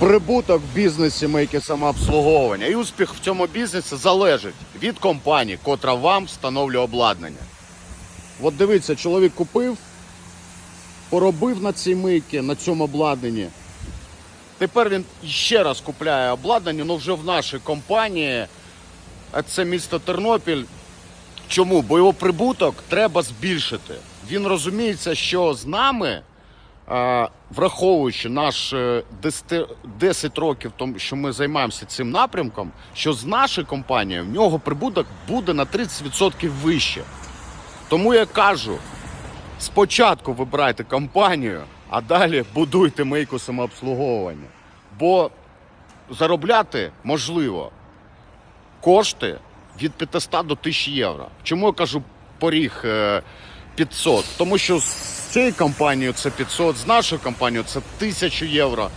Прибуток в бізнесі мейки самообслуговування і успіх в цьому бізнесі залежить від компанії, котра вам встановлює обладнання. От дивіться, чоловік купив, поробив на цій мийці, на цьому обладнанні. Тепер він ще раз купляє обладнання, ну вже в нашій компанії. А це місто Тернопіль. Чому? Бо його прибуток треба збільшити. Він розуміється, що з нами, враховуючи наш е, 10, 10 років, тому що ми займаємося цим напрямком, що з нашою компанією в нього прибуток буде на 30% вище. Тому я кажу: спочатку вибирайте компанію, а далі будуйте мийку самообслуговування. Бо заробляти можливо кошти від 500 до 1000 євро. Чому я кажу поріг е, 500? Тому що цією компанією це 500, з нашою компанією це 1000 євро.